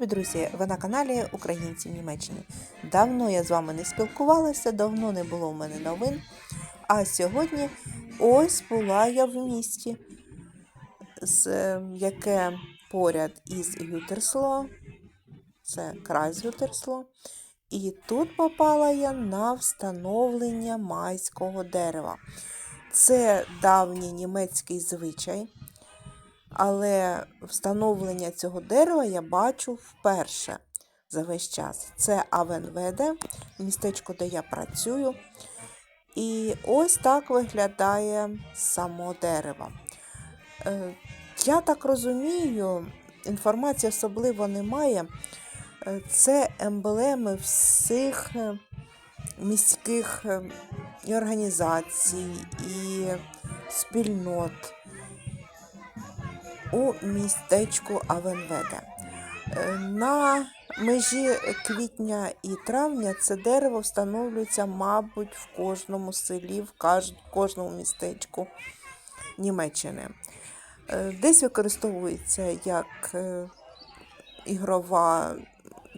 любі друзі! Ви на каналі Українці в Німеччині. Давно я з вами не спілкувалася, давно не було в мене новин. А сьогодні ось була я в місті, з, е, яке поряд із Гютерсло, це край Гютерсло. І тут попала я на встановлення майського дерева. Це давній німецький звичай. Але встановлення цього дерева я бачу вперше за весь час. Це Авенведе, містечко, де я працюю. І ось так виглядає само дерево. Е, Я так розумію, інформації особливо немає. Е, Це емблеми всіх міських е, і організацій, і спільнот у містечку Авенведе. На межі квітня і травня це дерево встановлюється, мабуть, в кожному селі, в кожному містечку Німеччини. Е, Десь використовується як е, ігрова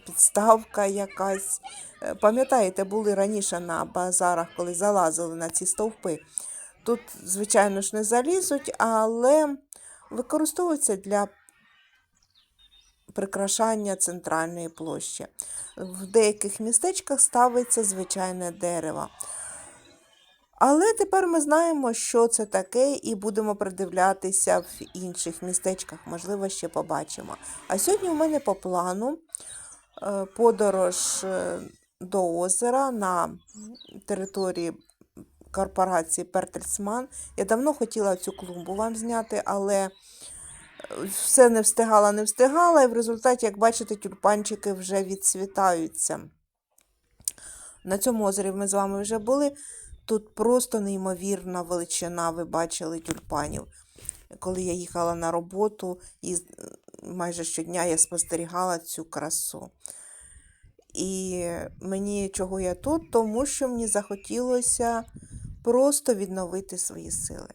підставка якась. Е, Пам'ятаєте, були раніше на базарах, коли залазили на ці стовпи. Тут, звичайно ж, не залізуть, але використовується для прикрашання центральної площі. В деяких містечках ставиться звичайне дерево. Але тепер ми знаємо, що це таке, і будемо придивлятися в інших містечках, можливо, ще побачимо. А сьогодні у мене по плану е, подорож е, до озера на території корпорації Пертельсман. Я давно хотіла цю клумбу вам зняти, але е, все не встигала, не встигала, і в результаті, як бачите, тюльпанчики вже відцвітаються. На цьому озері ми з вами вже були. Тут просто неймовірна величина, ви бачили тюльпанів. Коли я їхала на роботу, і майже щодня я спостерігала цю красу. І мені чого я тут, тому що мені захотілося просто відновити свої сили.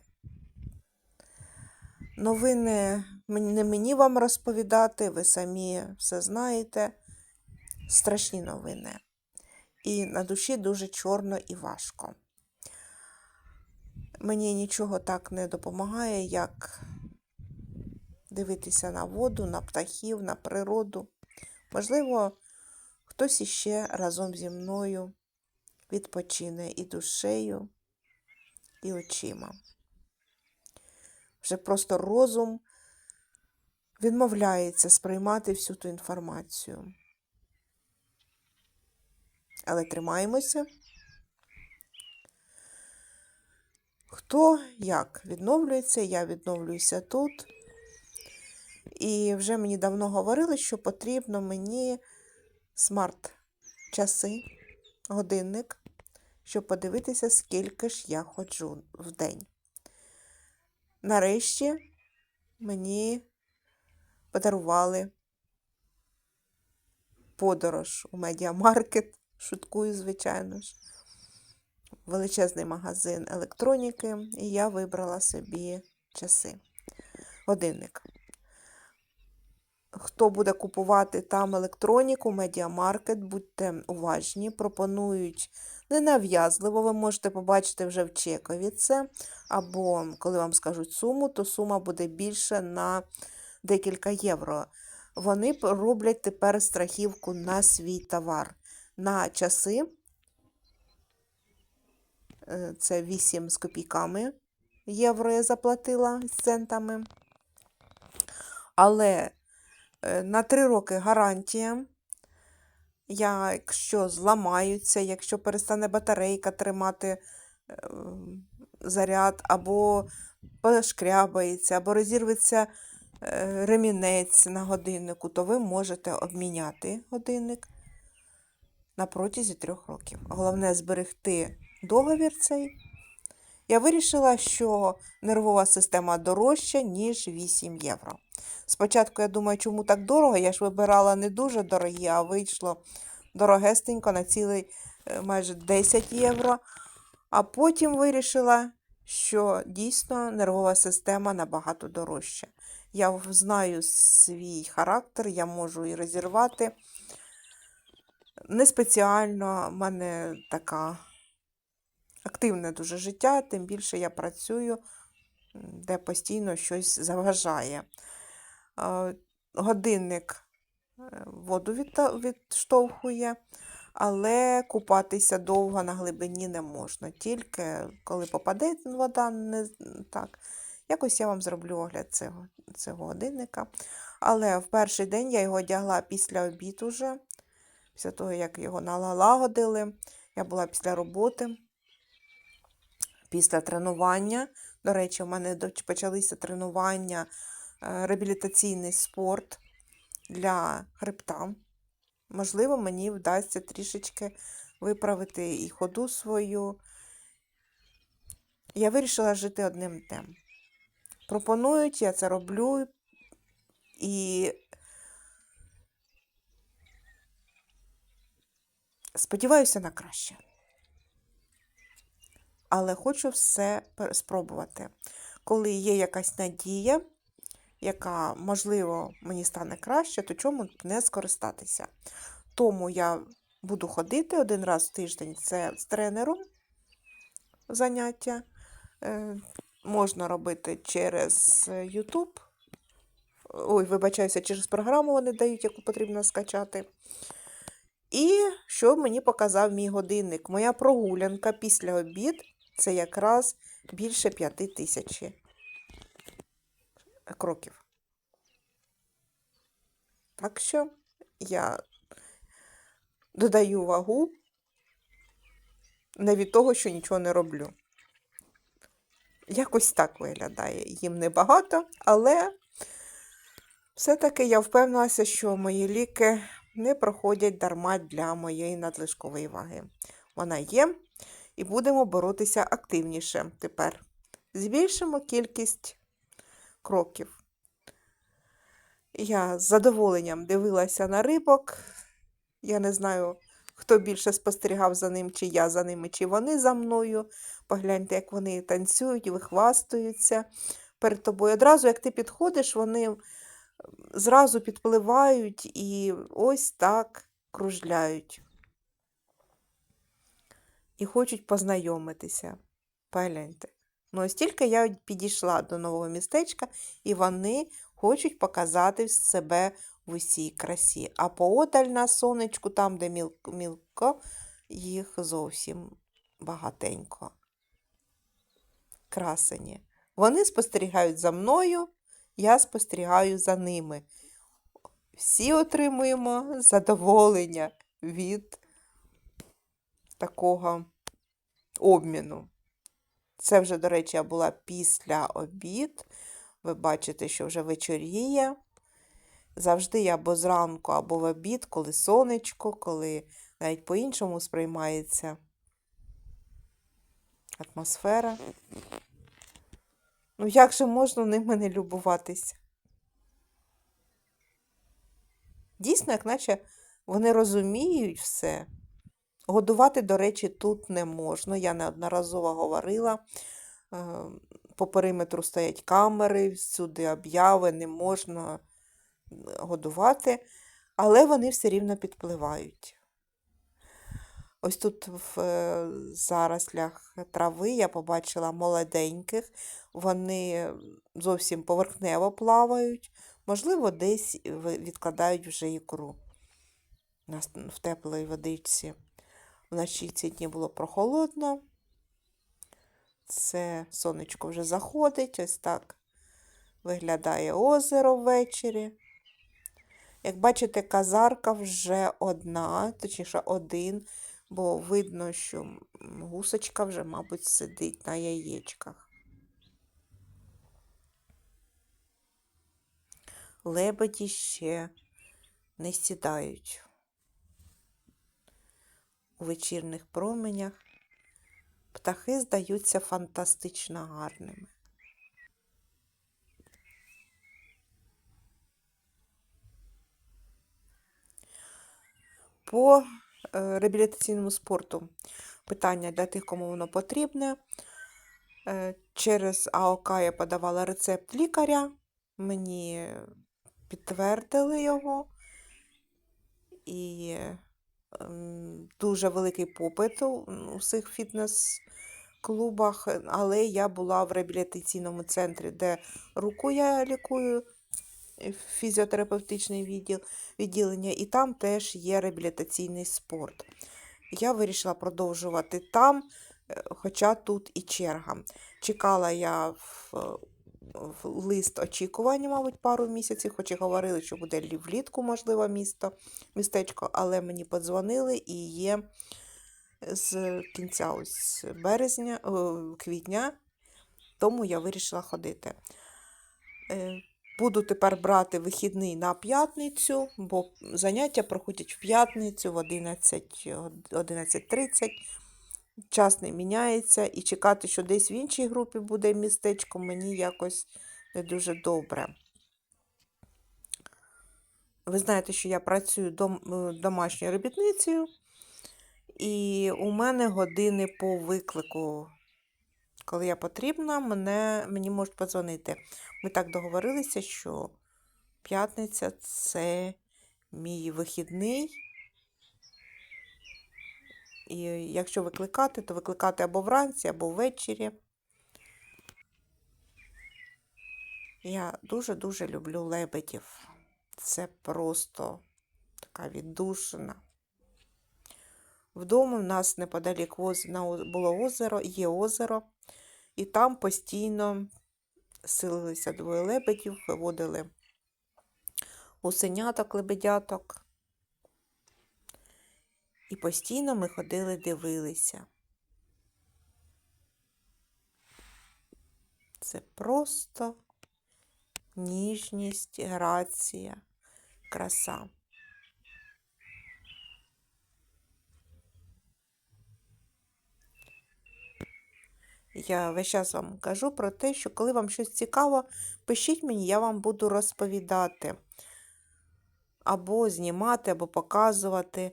Новини не мені вам розповідати, ви самі все знаєте. Страшні новини. І на душі дуже чорно і важко. Мені нічого так не допомагає, як дивитися на воду, на птахів, на природу. Можливо, хтось іще разом зі мною відпочине і душею, і очима. Вже просто розум відмовляється сприймати всю ту інформацію. Але тримаємося. Хто як відновлюється, я відновлююся тут. І вже мені давно говорили, що потрібно мені смарт-часи, годинник, щоб подивитися, скільки ж я ходжу в день. Нарешті мені подарували подорож у медіамаркет, шуткую, звичайно ж величезний магазин електроніки, і я вибрала собі часи. Годинник. Хто буде купувати там електроніку, медіамаркет, будьте уважні, пропонують ненав'язливо, ви можете побачити вже в чекові це, або коли вам скажуть суму, то сума буде більше на декілька євро. Вони роблять тепер страхівку на свій товар. На часи Е, Це 8 з копійками євро я заплатила з центами. Але е, на 3 роки гарантія. Якщо зламаються, якщо перестане батарейка тримати е, заряд, або пошкрябається, або розірветься е, ремінець на годиннику, то ви можете обміняти годинник на протязі трьох років. Головне зберегти договір цей. Я вирішила, що нервова система дорожча, ніж 8 євро. Спочатку я думаю, чому так дорого? Я ж вибирала не дуже дорогі, а вийшло дорогестенько на цілий е, майже 10 євро. А потім вирішила, що дійсно нервова система набагато дорожча. Я знаю свій характер, я можу і розірвати. Не спеціально, в мене така активне дуже життя, тим більше я працюю, де постійно щось заважає. Годинник е, воду відштовхує, але купатися довго на глибині не можна. Тільки коли попаде вода, не так. Якось я вам зроблю огляд цього, цього годинника. Але в перший день я його одягла після обіду уже, після того, як його налагодили. Я була після роботи, після тренування. До речі, у мене почалися тренування, реабілітаційний спорт для хребта. Можливо, мені вдасться трішечки виправити і ходу свою. Я вирішила жити одним днем. Пропонують, я це роблю. І сподіваюся на краще. Але хочу все спробувати. Коли є якась надія, яка, можливо, мені стане краще, то чому б не скористатися? Тому я буду ходити один раз в тиждень це з тренером заняття. Е, можна робити через е, YouTube. Ой, вибачаюся, через програму вони дають, яку потрібно скачати. І що мені показав мій годинник? Моя прогулянка після обід це якраз більше п'яти тисяч кроків. Так що я додаю вагу не від того, що нічого не роблю. Якось так виглядає. Їм небагато, але все-таки я впевнилася, що мої ліки не проходять дарма для моєї надлишкової ваги. Вона є, і будемо боротися активніше тепер. Збільшимо кількість кроків. Я з задоволенням дивилася на рибок. Я не знаю, хто більше спостерігав за ним, чи я за ними, чи вони за мною. Погляньте, як вони танцюють, вихвастуються перед тобою. Одразу, як ти підходиш, вони зразу підпливають і ось так кружляють. І хочуть познайомитися. Погляньте. Ну, ось тільки я підійшла до нового містечка, і вони хочуть показати себе в усій красі. А поодаль на сонечку, там, де мілко, їх зовсім багатенько. Красені. Вони спостерігають за мною, я спостерігаю за ними. Всі отримуємо задоволення від такого обміну. Це вже, до речі, я була після обід. Ви бачите, що вже вечоріє. Завжди я або зранку, або в обід, коли сонечко, коли навіть по-іншому сприймається атмосфера. Ну, як же можна ними не любуватися? Дійсно, як наче вони розуміють все. Годувати, до речі, тут не можна. Я неодноразово говорила. Е, По периметру стоять камери, всюди обяви, не можна годувати, але вони все рівно підпливають. Ось тут в е, зарослях трави я побачила молоденьких, вони зовсім поверхнево плавають, можливо, десь відкладають вже ікру в теплій водичці. Вночі ці дні було прохолодно. Це сонечко вже заходить, ось так виглядає озеро ввечері. Як бачите, казарка вже одна, точніше один, бо видно, що гусочка вже, мабуть, сидить на яєчках. Лебеді ще не сідають. У вечірних променях птахи здаються фантастично гарними. По е, реабілітаційному спорту питання для тих, кому воно потрібне. Е, Через АОК я подавала рецепт лікаря Мені підтвердили його. І дуже великий попит у всіх фітнес-клубах, але я була в реабілітаційному центрі, де руку я лікую, е, фізіотерапевтичний відділ, відділення, і там теж є реабілітаційний спорт. Я вирішила продовжувати там, е, хоча тут і черга. Чекала я в, в лист очікування, мабуть, пару місяців, хоч і говорили, що буде влітку, можливо, місто, містечко, але мені подзвонили і є з кінця ось березня, квітня, тому я вирішила ходити. Е, Буду тепер брати вихідний на п'ятницю, бо заняття проходять в п'ятницю в 11, 11.30. Час не міняється, і чекати, що десь в іншій групі буде містечко, мені якось не дуже добре. Ви знаєте, що я працюю дом, е, домашньою робітницею, і у мене години по виклику. Коли я потрібна, мене, мені можуть подзвонити. Ми так договорилися, що п'ятниця це мій вихідний. І якщо викликати, то викликати або вранці, або ввечері. Я дуже-дуже люблю лебедів. Це просто така віддушина. Вдома в нас неподалік було озеро, є озеро, і там постійно силилися двоє лебедів, виводили гусеняток, лебедяток. І постійно ми ходили, дивилися. Це просто ніжність, грація, краса. Я весь час вам кажу про те, що коли вам щось цікаво, пишіть мені, я вам буду розповідати. Або знімати, або показувати.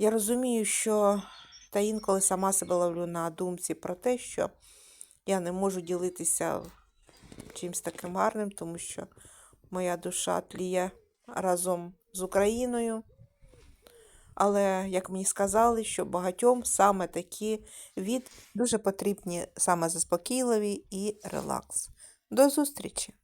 Я розумію, що та інколи сама себе ловлю на думці про те, що я не можу ділитися чимось таким гарним, тому що моя душа тліє разом з Україною. Але, як мені сказали, що багатьом саме такі від дуже потрібні, саме заспокійливі і релакс. До зустрічі!